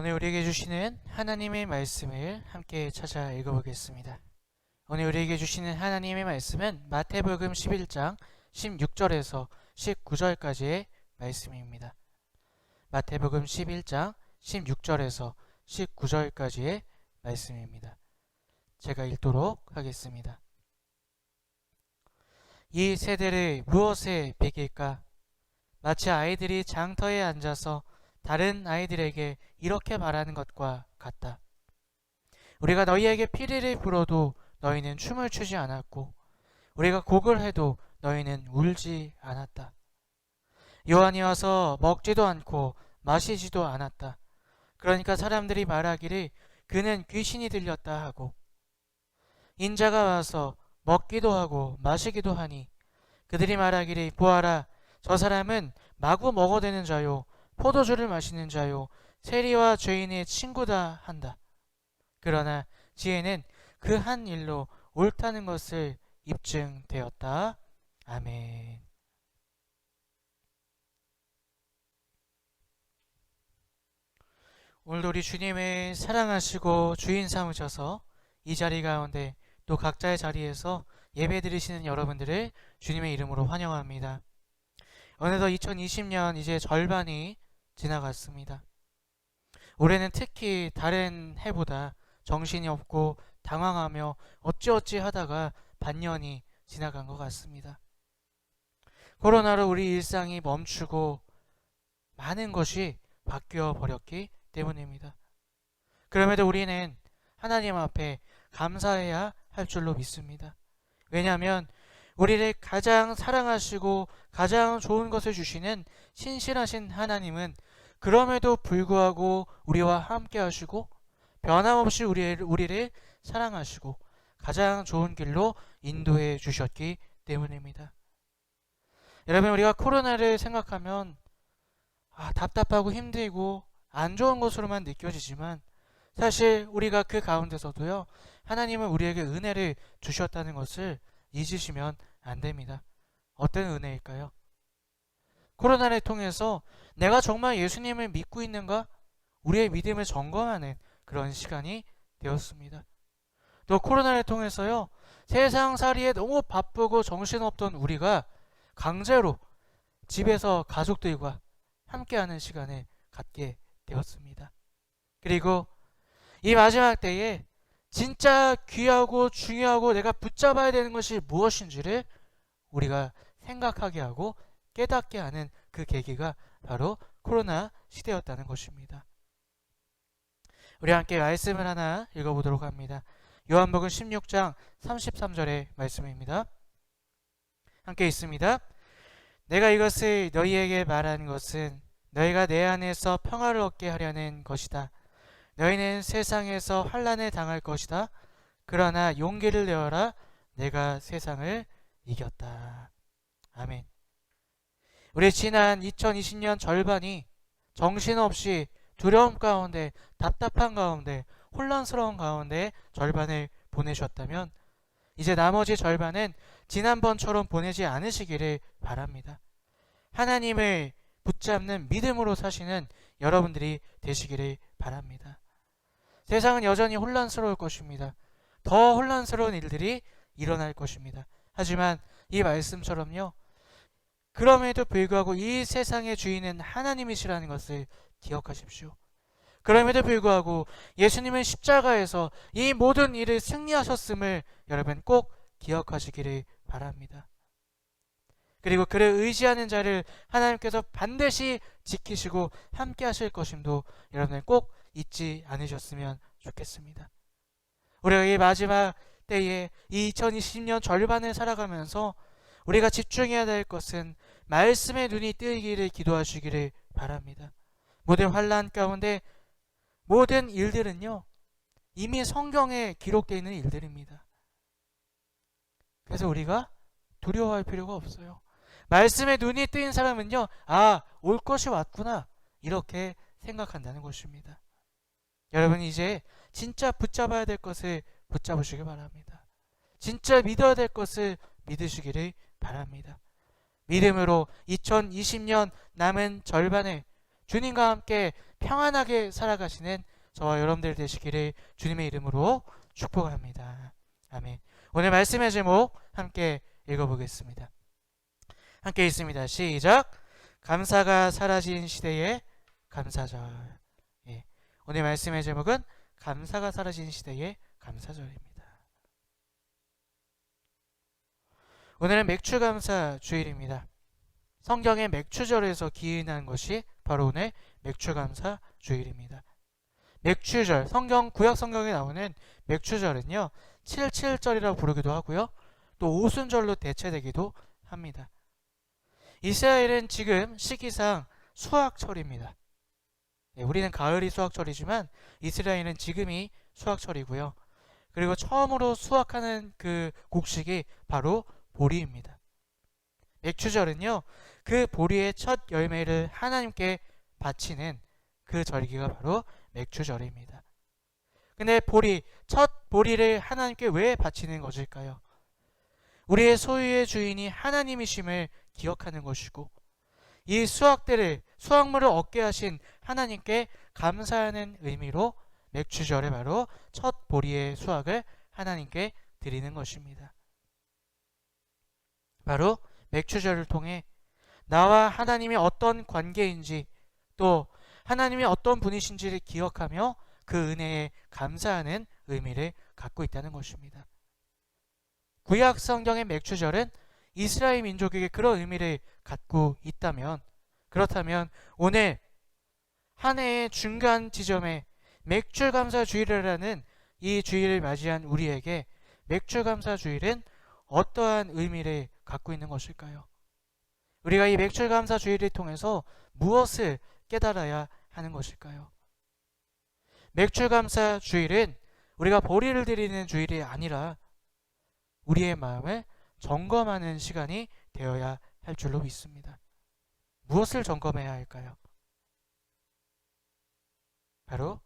오늘 우리에게 주시는 하나님의 말씀을 함께 찾아 읽어보겠습니다. 오늘 우리에게 주시는 하나님의 말씀은 마태복음 11장 16절에서 19절까지의 말씀입니다. 마태복음 11장 16절에서 19절까지의 말씀입니다. 제가 읽도록 하겠습니다. 이 세대를 무엇에 베길까? 마치 아이들이 장터에 앉아서 다른 아이들에게 이렇게 말하는 것과 같다. 우리가 너희에게 피리를 불어도 너희는 춤을 추지 않았고, 우리가 곡을 해도 너희는 울지 않았다. 요한이 와서 먹지도 않고 마시지도 않았다. 그러니까 사람들이 말하기를 그는 귀신이 들렸다 하고, 인자가 와서 먹기도 하고 마시기도 하니 그들이 말하기를 보아라 저 사람은 마구 먹어대는 자요 포도주를 마시는 자요 세리와 죄인의 친구다 한다. 그러나 지혜는 그 한 일로 옳다는 것을 입증되었다. 아멘. 오늘도 우리 주님을 사랑하시고 주인 삼으셔서 이 자리 가운데 또 각자의 자리에서 예배 드리시는 여러분들을 주님의 이름으로 환영합니다. 어느덧 2020년 이제 절반이 지나갔습니다. 올해는 특히 다른 해보다 정신이 없고 당황하며 어찌어찌 하다가 반년이 지나간 것 같습니다. 코로나로 우리 일상이 멈추고 많은 것이 바뀌어 버렸기 때문입니다. 그럼에도 우리는 하나님 앞에 감사해야 할 줄로 믿습니다. 왜냐하면 우리를 가장 사랑하시고 가장 좋은 것을 주시는 신실하신 하나님은 그럼에도 불구하고 우리와 함께 하시고 변함없이 우리를, 우리를 사랑하시고 가장 좋은 길로 인도해 주셨기 때문입니다. 여러분 우리가 코로나를 생각하면 아, 답답하고 힘들고 안 좋은 것으로만 느껴지지만 사실 우리가 그 가운데서도요 하나님은 우리에게 은혜를 주셨다는 것을 잊으시면 안 됩니다. 어떤 은혜일까요? 코로나를 통해서 내가 정말 예수님을 믿고 있는가? 우리의 믿음을 점검하는 그런 시간이 되었습니다. 또 코로나를 통해서요, 세상살이에 너무 바쁘고 정신없던 우리가 강제로 집에서 가족들과 함께하는 시간을 갖게 되었습니다. 그리고 이 마지막 때에 진짜 귀하고 중요하고 내가 붙잡아야 되는 것이 무엇인지를 우리가 생각하게 하고 깨닫게 하는 그 계기가 바로 코로나 시대였다는 것입니다. 우리 함께 말씀을 하나 읽어보도록 합니다. 요한복음 16장 33절의 말씀입니다. 함께 있습니다. 내가 이것을 너희에게 말하는 것은 너희가 내 안에서 평화를 얻게 하려는 것이다. 너희는 세상에서 환란을 당할 것이다. 그러나 용기를 내어라. 내가 세상을 이겼다. 아멘. 우리 지난 2020년 절반이 정신없이 두려움 가운데, 답답한 가운데, 혼란스러운 가운데 절반을 보내셨다면 이제 나머지 절반은 지난번처럼 보내지 않으시기를 바랍니다. 하나님을 붙잡는 믿음으로 사시는 여러분들이 되시기를 바랍니다. 세상은 여전히 혼란스러울 것입니다. 더 혼란스러운 일들이 일어날 것입니다. 하지만 이 말씀처럼요. 그럼에도 불구하고 이 세상의 주인은 하나님이시라는 것을 기억하십시오. 그럼에도 불구하고 예수님은 십자가에서 이 모든 일을 승리하셨음을 여러분 꼭 기억하시기를 바랍니다. 그리고 그를 의지하는 자를 하나님께서 반드시 지키시고 함께 하실 것임도 여러분 꼭 잊지 않으셨으면 좋겠습니다. 우리가 이 마지막 때에 이 2020년 절반을 살아가면서 우리가 집중해야 될 것은 말씀의 눈이 뜨이기를 기도하시기를 바랍니다. 모든 환란 가운데 모든 일들은요 이미 성경에 기록되어 있는 일들입니다. 그래서 우리가 두려워할 필요가 없어요. 말씀의 눈이 뜨인 사람은요, 아, 올 것이 왔구나. 이렇게 생각한다는 것입니다. 여러분, 이제 진짜 붙잡아야 될 것을 붙잡으시기 바랍니다. 진짜 믿어야 될 것을 믿으시기를 바랍니다. 믿음으로 2020년 남은 절반에 주님과 함께 평안하게 살아가시는 저와 여러분들 되시기를 주님의 이름으로 축복합니다. 아멘. 오늘 말씀의 제목 함께 읽어보겠습니다. 함께 있습니다. 시작. 감사가 사라진 시대의 감사절. 예. 오늘 말씀의 제목은 감사가 사라진 시대의 감사절입니다. 오늘은 맥주 감사 주일입니다. 성경의 맥주절에서 기인한 것이 바로 오늘 맥주 감사 주일입니다. 맥주절, 성경 구약 성경에 나오는 맥주절은요. 77절이라고 부르기도 하고요. 또 오순절로 대체되기도 합니다. 이스라엘은 지금 시기상 수확철입니다. 네, 우리는 가을이 수확철이지만 이스라엘은 지금이 수확철이고요. 그리고 처음으로 수확하는 그 곡식이 바로 보리입니다. 맥주절은요, 그 보리의 첫 열매를 하나님께 바치는 그 절기가 바로 맥주절입니다. 근데 보리, 첫 보리를 하나님께 왜 바치는 것일까요? 우리의 소유의 주인이 하나님이심을 기억하는 것이고, 이 수확들을, 수확물을 얻게 하신 하나님께 감사하는 의미로 맥주절에 바로 첫 보리의 수확을 하나님께 드리는 것입니다. 바로 맥주절을 통해 나와 하나님이 어떤 관계인지 또 하나님이 어떤 분이신지를 기억하며 그 은혜에 감사하는 의미를 갖고 있다는 것입니다. 구약 성경의 맥주절은 이스라엘 민족에게 그런 의미를 갖고 있다면 그렇다면 오늘 한 해의 중간 지점에 맥주 감사 주일이라는 이 주일을 맞이한 우리에게 맥주 감사 주일은 어떠한 의미를 갖고 있는 것일까요? 우리가 이 맥주 감사 주일을 통해서 무엇을 깨달아야 하는 것일까요? 맥주 감사 주일은 우리가 보리를 드리는 주일이 아니라 우리의 마음을 점검하는 시간이 되어야 할 줄로 믿습니다. 무엇을 점검해야 할까요? 바로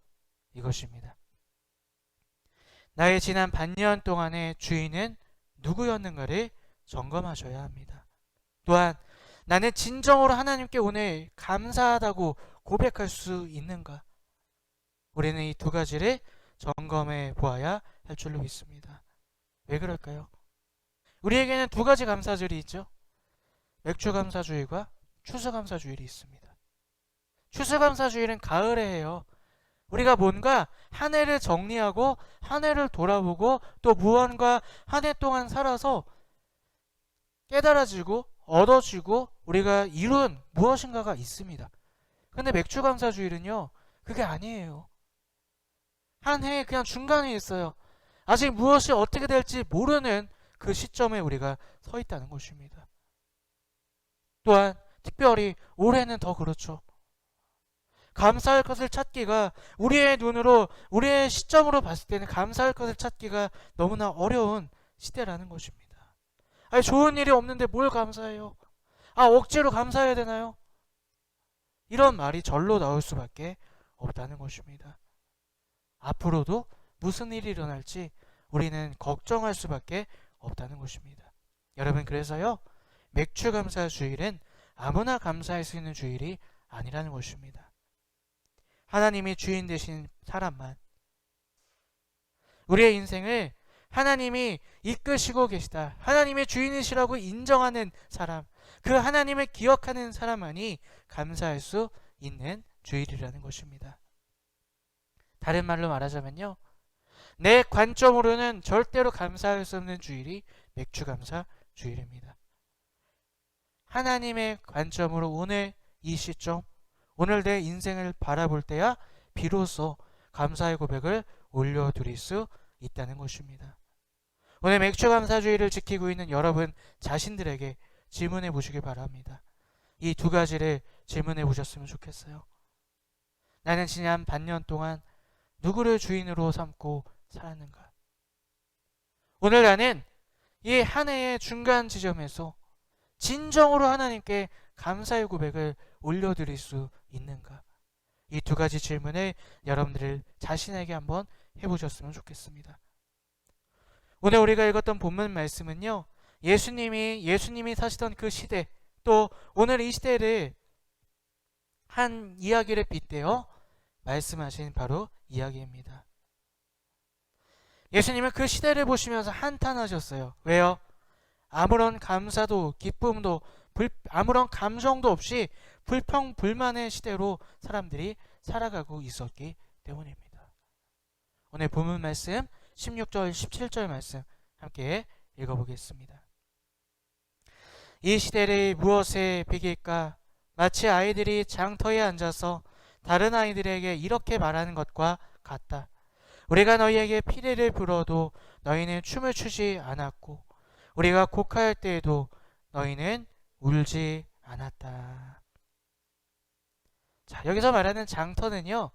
이것입니다. 나의 지난 반년 동안의 주인은 누구였는가를 점검하셔야 합니다. 또한 나는 진정으로 하나님께 오늘 감사하다고 고백할 수 있는가? 우리는 이 두 가지를 점검해 보아야 할 줄로 믿습니다. 왜 그럴까요? 우리에게는 두 가지 감사절이 있죠. 맥주 감사주일과 추수 감사주일이 있습니다. 추수 감사주일은 가을에 해요. 우리가 뭔가 한 해를 정리하고 한 해를 돌아보고 또 무언가 한 해 동안 살아서 깨달아지고 얻어지고 우리가 이룬 무엇인가가 있습니다. 근데 맥주 감사주일은요. 그게 아니에요. 한해 그냥 중간에 있어요. 아직 무엇이 어떻게 될지 모르는 그 시점에 우리가 서 있다는 것입니다. 또한 특별히 올해는 더 그렇죠. 감사할 것을 찾기가 우리의 눈으로 우리의 시점으로 봤을 때는 감사할 것을 찾기가 너무나 어려운 시대라는 것입니다. 아니 좋은 일이 없는데 뭘 감사해요? 아 억지로 감사해야 되나요? 이런 말이 절로 나올 수밖에 없다는 것입니다. 앞으로도 무슨 일이 일어날지 우리는 걱정할 수밖에 없다는 것입니다. 여러분 그래서요 맥주 감사 주일은 아무나 감사할 수 있는 주일이 아니라는 것입니다. 하나님이 주인 되신 사람만 우리의 인생을 하나님이 이끄시고 계시다. 하나님의 주인이시라고 인정하는 사람, 그 하나님을 기억하는 사람만이 감사할 수 있는 주일이라는 것입니다. 다른 말로 말하자면요. 내 관점으로는 절대로 감사할 수 없는 주일이 맥주감사 주일입니다. 하나님의 관점으로 오늘 이 시점 오늘 내 인생을 바라볼 때야 비로소 감사의 고백을 올려드릴 수 있다는 것입니다. 오늘 맥주 감사주의를 지키고 있는 여러분 자신들에게 질문해 보시기 바랍니다. 이 두 가지를 질문해 보셨으면 좋겠어요. 나는 지난 반년 동안 누구를 주인으로 삼고 살았는가? 오늘 나는 이 한 해의 중간 지점에서 진정으로 하나님께 감사의 고백을 올려드릴 수 있는가? 이 두 가지 질문을 여러분들 자신에게 한번 해보셨으면 좋겠습니다. 오늘 우리가 읽었던 본문 말씀은요, 예수님이 예수님이 사시던 그 시대, 또 오늘 이 시대를 한 이야기를 빗대어 말씀하신 바로 이야기입니다. 예수님은 그 시대를 보시면서 한탄하셨어요. 왜요? 아무런 감사도 기쁨도 불, 아무런 감정도 없이 불평불만의 시대로 사람들이 살아가고 있었기 때문입니다. 오늘 본문 말씀 16절 17절 말씀 함께 읽어보겠습니다. 이 시대를 무엇에 비길까? 마치 아이들이 장터에 앉아서 다른 아이들에게 이렇게 말하는 것과 같다. 우리가 너희에게 피리를 불어도 너희는 춤을 추지 않았고 우리가 곡할 때에도 너희는 울지 않았다. 자, 여기서 말하는 장터는요.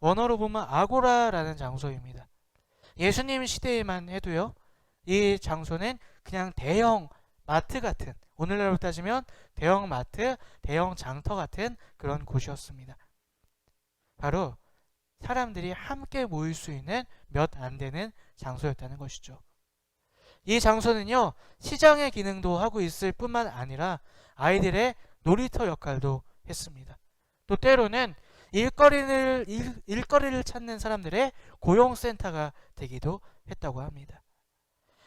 원어로 보면 아고라라는 장소입니다. 예수님 시대에만 해도요. 이 장소는 그냥 대형 마트 같은 오늘날로 따지면 대형 마트, 대형 장터 같은 그런 곳이었습니다. 바로 사람들이 함께 모일 수 있는 몇 안 되는 장소였다는 것이죠. 이 장소는요, 시장의 기능도 하고 있을 뿐만 아니라 아이들의 놀이터 역할도 했습니다. 또 때로는 일거리를, 일, 일거리를 찾는 사람들의 고용센터가 되기도 했다고 합니다.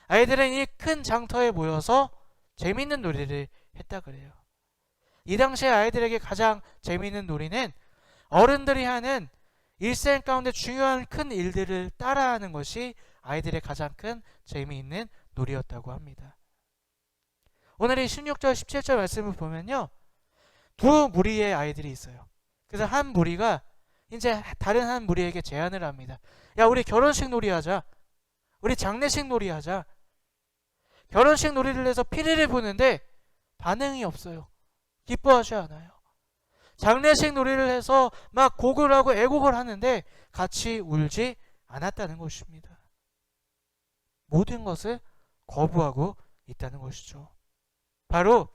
아이들은 이 큰 장터에 모여서 재밌는 놀이를 했다 그래요. 이 당시에 아이들에게 가장 재미있는 놀이는 어른들이 하는 일생 가운데 중요한 큰 일들을 따라하는 것이 아이들의 가장 큰 재미있는 놀이였다고 합니다. 오늘 이 16절, 17절 말씀을 보면요. 두 무리의 아이들이 있어요. 그래서 한 무리가 이제 다른 한 무리에게 제안을 합니다. 야, 우리 결혼식 놀이 하자. 우리 장례식 놀이 하자. 결혼식 놀이를 해서 피리를 부는데 반응이 없어요. 기뻐하지 않아요. 장례식 놀이를 해서 막 곡을 하고 애곡을 하는데 같이 울지 않았다는 것입니다. 모든 것을 거부하고 있다는 것이죠. 바로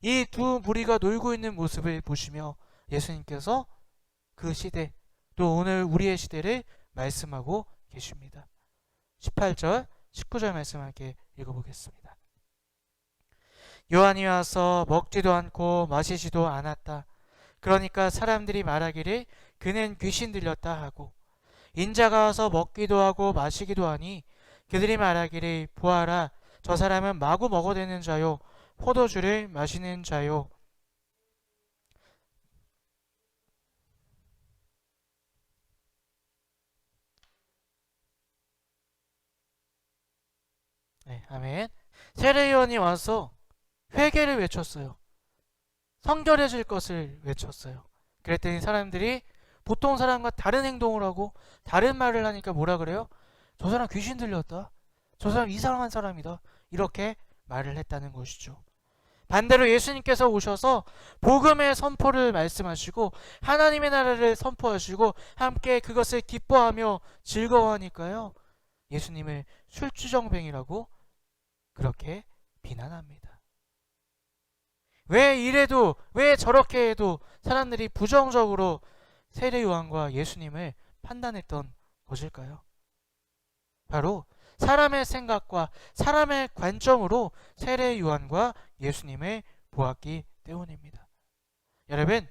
이 두 무리가 놀고 있는 모습을 보시며 예수님께서 그 시대 또 오늘 우리의 시대를 말씀하고 계십니다. 18절, 19절 말씀 함께 읽어보겠습니다. 요한이 와서 먹지도 않고 마시지도 않았다. 그러니까 사람들이 말하기를 그는 귀신 들렸다 하고 인자가 와서 먹기도 하고 마시기도 하니 그들이 말하기를 보아라 저 사람은 마구 먹어대는 자요 포도주를 마시는 자요 네, 아멘. 세례요한이 와서 회개를 외쳤어요. 성결해질 것을 외쳤어요. 그랬더니 사람들이 보통 사람과 다른 행동을 하고 다른 말을 하니까 뭐라 그래요? 저 사람 귀신 들렸다. 저 사람 이상한 사람이다. 이렇게 말을 했다는 것이죠. 반대로 예수님께서 오셔서 복음의 선포를 말씀하시고 하나님의 나라를 선포하시고 함께 그것을 기뻐하며 즐거워하니까요. 예수님을 술주정뱅이라고 그렇게 비난합니다. 왜 이래도 왜 저렇게 해도 사람들이 부정적으로 세례 요한과 예수님을 판단했던 것일까요? 바로 사람의 생각과 사람의 관점으로 세례 요한과 예수님을 보았기 때문입니다. 여러분,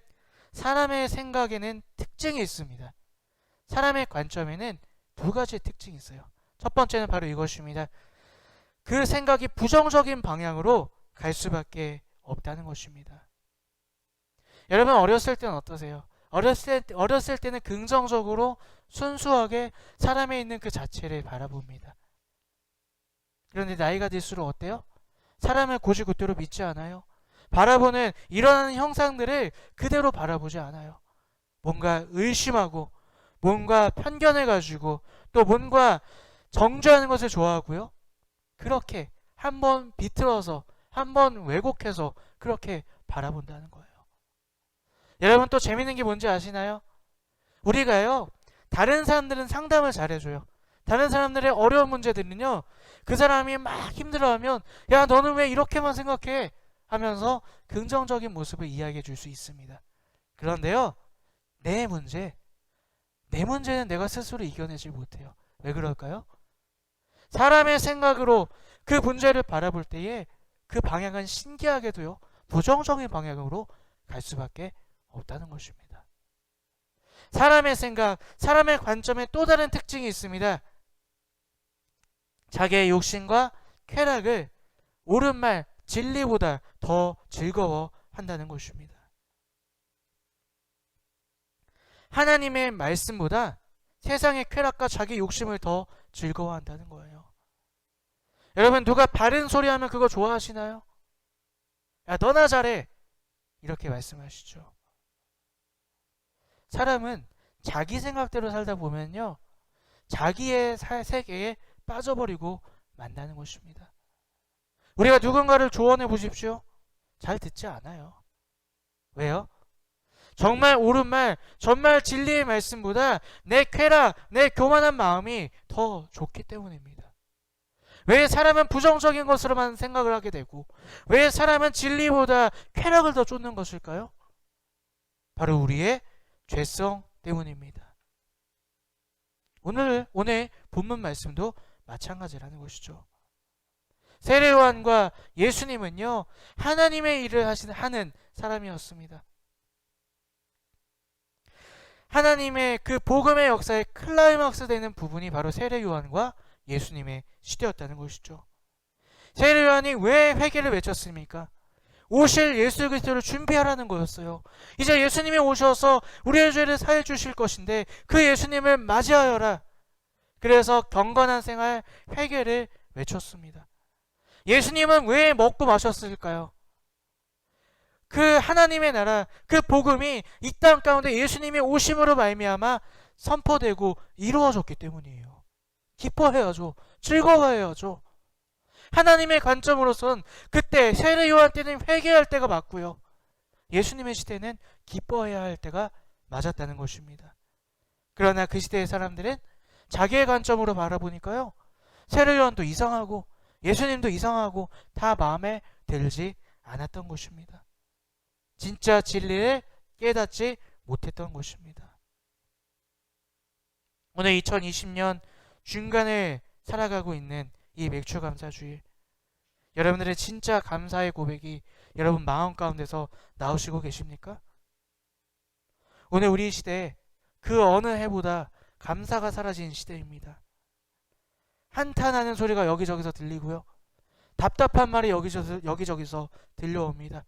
사람의 생각에는 특징이 있습니다. 사람의 관점에는 두 가지 특징이 있어요. 첫 번째는 바로 이것입니다. 그 생각이 부정적인 방향으로 갈 수밖에 없다는 것입니다. 여러분 어렸을 때는 어떠세요? 어렸을, 때, 어렸을 때는 긍정적으로 순수하게 사람에 있는 그 자체를 바라봅니다. 그런데 나이가 들수록 어때요? 사람을 고지고대로 믿지 않아요. 바라보는 일어나는 형상들을 그대로 바라보지 않아요. 뭔가 의심하고 뭔가 편견을 가지고 또 뭔가 정죄하는 것을 좋아하고요. 그렇게 한번 비틀어서 한번 왜곡해서 그렇게 바라본다는 거예요. 여러분 또 재밌는 게 뭔지 아시나요? 우리가요 다른 사람들은 상담을 잘해줘요. 다른 사람들의 어려운 문제들은요 그 사람이 막 힘들어하면 야 너는 왜 이렇게만 생각해 하면서 긍정적인 모습을 이야기해 줄 수 있습니다. 그런데요 내 문제 내 문제는 내가 스스로 이겨내지 못해요. 왜 그럴까요? 사람의 생각으로 그 문제를 바라볼 때에 그 방향은 신기하게도요 부정적인 방향으로 갈 수밖에 없다는 것입니다. 사람의 생각, 사람의 관점에 또 다른 특징이 있습니다. 자기의 욕심과 쾌락을 옳은 말, 진리보다 더 즐거워 한다는 것입니다. 하나님의 말씀보다 세상의 쾌락과 자기 욕심을 더 즐거워한다는 거예요. 여러분 누가 바른 소리 하면 그거 좋아하시나요? 야 너나 잘해 이렇게 말씀하시죠. 사람은 자기 생각대로 살다 보면요 자기의 세계에 빠져버리고 만나는 것입니다. 우리가 누군가를 조언해 보십시오. 잘 듣지 않아요. 왜요? 정말 옳은 말, 정말 진리의 말씀보다 내 쾌락, 내 교만한 마음이 더 좋기 때문입니다. 왜 사람은 부정적인 것으로만 생각을 하게 되고, 왜 사람은 진리보다 쾌락을 더 쫓는 것일까요? 바로 우리의 죄성 때문입니다. 오늘, 오늘 본문 말씀도 마찬가지라는 것이죠. 세례요한과 예수님은요, 하나님의 일을 하시는, 하는 사람이었습니다. 하나님의 그 복음의 역사의 클라이막스 되는 부분이 바로 세례 요한과 예수님의 시대였다는 것이죠. 세례 요한이 왜 회개를 외쳤습니까? 오실 예수 그리스도를 준비하라는 거였어요. 이제 예수님이 오셔서 우리의 죄를 사해 주실 것인데 그 예수님을 맞이하여라. 그래서 경건한 생활 회개를 외쳤습니다. 예수님은 왜 먹고 마셨을까요? 그 하나님의 나라, 그 복음이 이 땅 가운데 예수님의 오심으로 말미암아 선포되고 이루어졌기 때문이에요. 기뻐해야죠. 즐거워해야죠. 하나님의 관점으로선 그때 세례 요한 때는 회개할 때가 맞고요. 예수님의 시대는 기뻐해야 할 때가 맞았다는 것입니다. 그러나 그 시대의 사람들은 자기의 관점으로 바라보니까요. 세례 요한도 이상하고 예수님도 이상하고 다 마음에 들지 않았던 것입니다. 진짜 진리를 깨닫지 못했던 것입니다. 오늘 2020년 중간에 살아가고 있는 이 맥주 감사주일 여러분들의 진짜 감사의 고백이 여러분 마음 가운데서 나오시고 계십니까? 오늘 우리 시대 그 어느 해보다 감사가 사라진 시대입니다. 한탄하는 소리가 여기저기서 들리고요. 답답한 말이 여기저기서, 여기저기서 들려옵니다.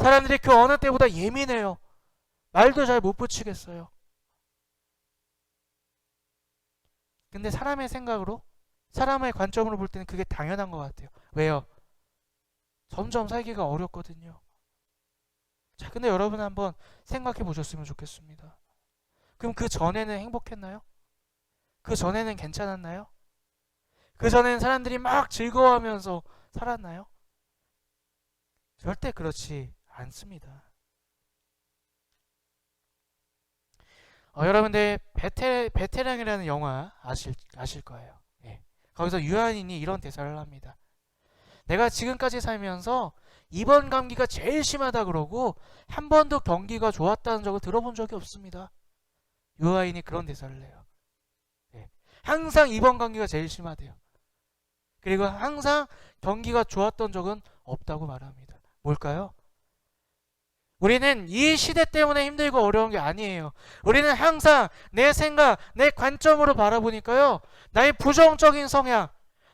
사람들이 그 어느 때보다 예민해요. 말도 잘 못 붙이겠어요. 근데 사람의 생각으로, 사람의 관점으로 볼 때는 그게 당연한 것 같아요. 왜요? 점점 살기가 어렵거든요. 자, 근데 여러분 한번 생각해 보셨으면 좋겠습니다. 그럼 그 전에는 행복했나요? 그 전에는 괜찮았나요? 그 전에는 사람들이 막 즐거워하면서 살았나요? 절대 그렇지 않습니다. 어, 여러분들 베테 베테랑이라는 영화 아실 아실 거예요. 예. 거기서 유한인이 이런 대사를 합니다. 내가 지금까지 살면서 이번 감기가 제일 심하다 그러고 한 번도 경기가 좋았다는 적을 들어본 적이 없습니다. 유아인이 그런 대사를 내요. 예. 항상 이번 감기가 제일 심하대요. 그리고 항상 경기가 좋았던 적은 없다고 말합니다. 뭘까요? 우리는 이 시대 때문에 힘들고 어려운 게 아니에요. 우리는 항상 내 생각, 내 관점으로 바라보니까요. 나의 부정적인 성향,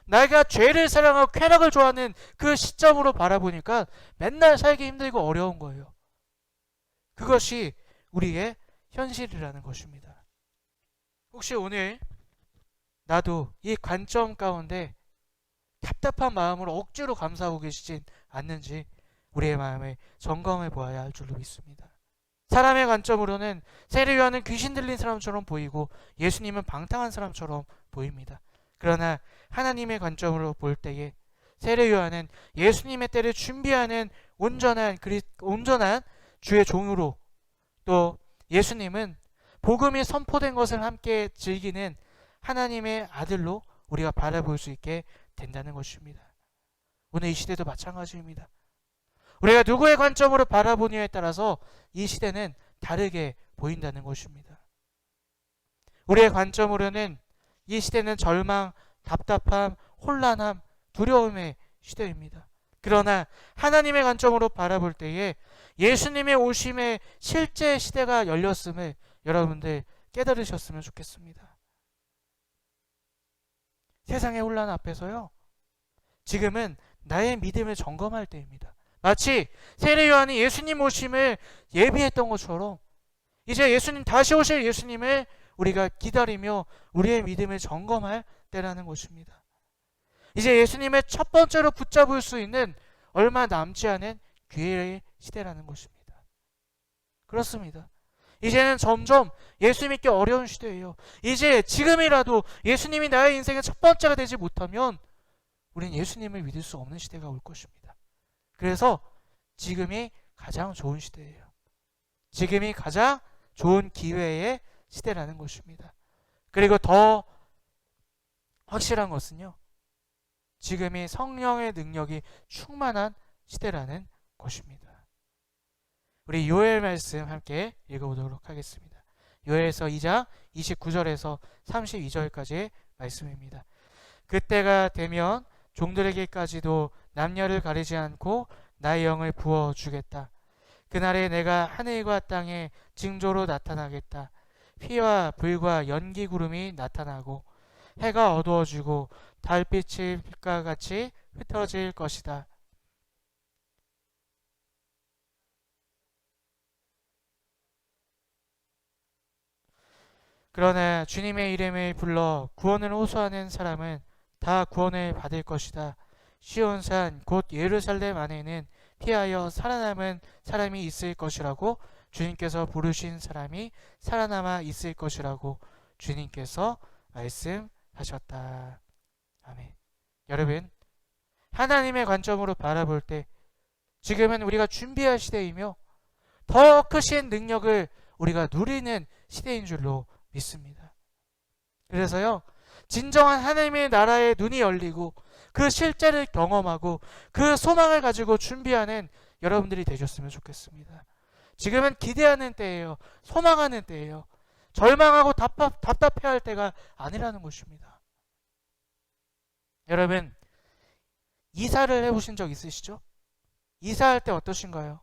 내가 죄를 사랑하고 쾌락을 좋아하는 그 시점으로 바라보니까 맨날 살기 힘들고 어려운 거예요. 그것이 우리의 현실이라는 것입니다. 혹시 오늘 나도 이 관점 가운데 답답한 마음으로 억지로 감사하고 계시진 않는지 우리의 마음을 점검해 보아야 할 줄로 믿습니다. 사람의 관점으로는 세례 요한은 귀신 들린 사람처럼 보이고 예수님은 방탕한 사람처럼 보입니다. 그러나 하나님의 관점으로 볼 때에 세례 요한은 예수님의 때를 준비하는 온전한 그리, 온전한 주의 종으로 또 예수님은 복음이 선포된 것을 함께 즐기는 하나님의 아들로 우리가 바라볼 수 있게 된다는 것입니다. 오늘 이 시대도 마찬가지입니다. 우리가 누구의 관점으로 바라보느냐에 따라서 이 시대는 다르게 보인다는 것입니다. 우리의 관점으로는 이 시대는 절망, 답답함, 혼란함, 두려움의 시대입니다. 그러나 하나님의 관점으로 바라볼 때에 예수님의 오심의 실제 시대가 열렸음을 여러분들 깨달으셨으면 좋겠습니다. 세상의 혼란 앞에서요. 지금은 나의 믿음을 점검할 때입니다. 마치 세례 요한이 예수님 오심을 예비했던 것처럼 이제 예수님 다시 오실 예수님을 우리가 기다리며 우리의 믿음을 점검할 때라는 것입니다. 이제 예수님의 첫 번째로 붙잡을 수 있는 얼마 남지 않은 기회의 시대라는 것입니다. 그렇습니다. 이제는 점점 예수 믿기 어려운 시대예요. 이제 지금이라도 예수님이 나의 인생의 첫 번째가 되지 못하면 우린 예수님을 믿을 수 없는 시대가 올 것입니다. 그래서 지금이 가장 좋은 시대예요. 지금이 가장 좋은 기회의 시대라는 것입니다. 그리고 더 확실한 것은요. 지금이 성령의 능력이 충만한 시대라는 것입니다. 우리 요엘 말씀 함께 읽어보도록 하겠습니다. 요엘서 2장 29절에서 32절까지의 말씀입니다. 그때가 되면 종들에게까지도 남녀를 가리지 않고 나의 영을 부어 주겠다. 그날에 내가 하늘과 땅에 징조로 나타나겠다. 피와 불과 연기 구름이 나타나고 해가 어두워지고 달빛이 빛과 같이 흩어질 것이다. 그러나 주님의 이름을 불러 구원을 호소하는 사람은 다 구원을 받을 것이다. 시온산 곧 예루살렘 안에는 피하여 살아남은 사람이 있을 것이라고 주님께서 부르신 사람이 살아남아 있을 것이라고 주님께서 말씀하셨다. 아멘. 여러분, 하나님의 관점으로 바라볼 때 지금은 우리가 준비할 시대이며 더 크신 능력을 우리가 누리는 시대인 줄로 믿습니다. 그래서요, 진정한 하나님의 나라의 눈이 열리고 그 실제를 경험하고 그 소망을 가지고 준비하는 여러분들이 되셨으면 좋겠습니다. 지금은 기대하는 때예요. 소망하는 때예요. 절망하고 답답, 답답해할 때가 아니라는 것입니다. 여러분, 이사를 해보신 적 있으시죠? 이사할 때 어떠신가요?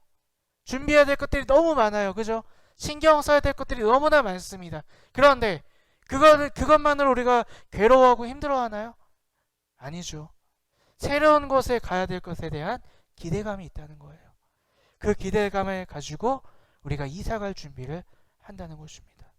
준비해야 될 것들이 너무 많아요. 그죠? 신경 써야 될 것들이 너무나 많습니다. 그런데 그것만으로 우리가 괴로워하고 힘들어하나요? 아니죠. 새로운 곳에 가야 될 것에 대한 기대감이 있다는 거예요. 그 기대감을 가지고 우리가 이사 갈 준비를 한다는 것입니다.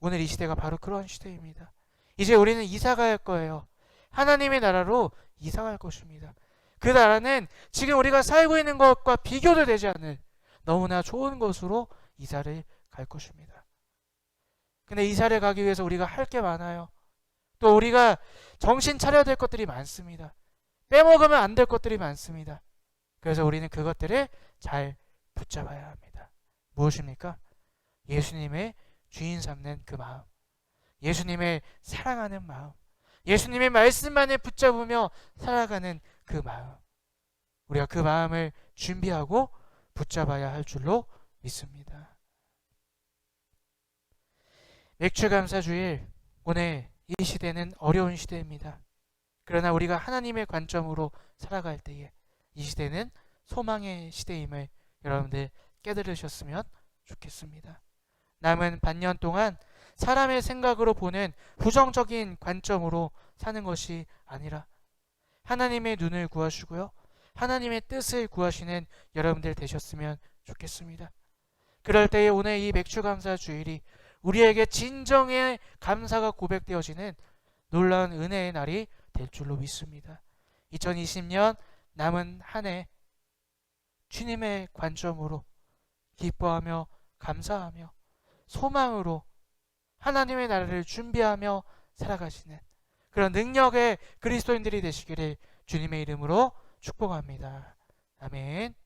오늘 이 시대가 바로 그런 시대입니다. 이제 우리는 이사 갈 거예요. 하나님의 나라로 이사 갈 것입니다. 그 나라는 지금 우리가 살고 있는 것과 비교도 되지 않는 너무나 좋은 곳으로 이사를 갈 것입니다. 근데 이사를 가기 위해서 우리가 할 게 많아요. 또 우리가 정신 차려야 될 것들이 많습니다. 빼먹으면 안 될 것들이 많습니다. 그래서 우리는 그것들을 잘 붙잡아야 합니다. 무엇입니까? 예수님의 주인 삼는 그 마음. 예수님의 사랑하는 마음. 예수님의 말씀만을 붙잡으며 살아가는 그 마음. 우리가 그 마음을 준비하고 붙잡아야 할 줄로 믿습니다. 맥주 감사 주일 오늘 이 시대는 어려운 시대입니다. 그러나 우리가 하나님의 관점으로 살아갈 때에 이 시대는 소망의 시대임을 여러분들 깨달으셨으면 좋겠습니다. 남은 반년 동안 사람의 생각으로 보는 부정적인 관점으로 사는 것이 아니라 하나님의 눈을 구하시고요. 하나님의 뜻을 구하시는 여러분들 되셨으면 좋겠습니다. 그럴 때에 오늘 이 맥주 감사 주일이 우리에게 진정의 감사가 고백되어지는 놀라운 은혜의 날이 될 줄로 믿습니다. 2020년 남은 한 해 주님의 관점으로 기뻐하며 감사하며 소망으로 하나님의 나라를 준비하며 살아가시는 그런 능력의 그리스도인들이 되시기를 주님의 이름으로 축복합니다. 아멘.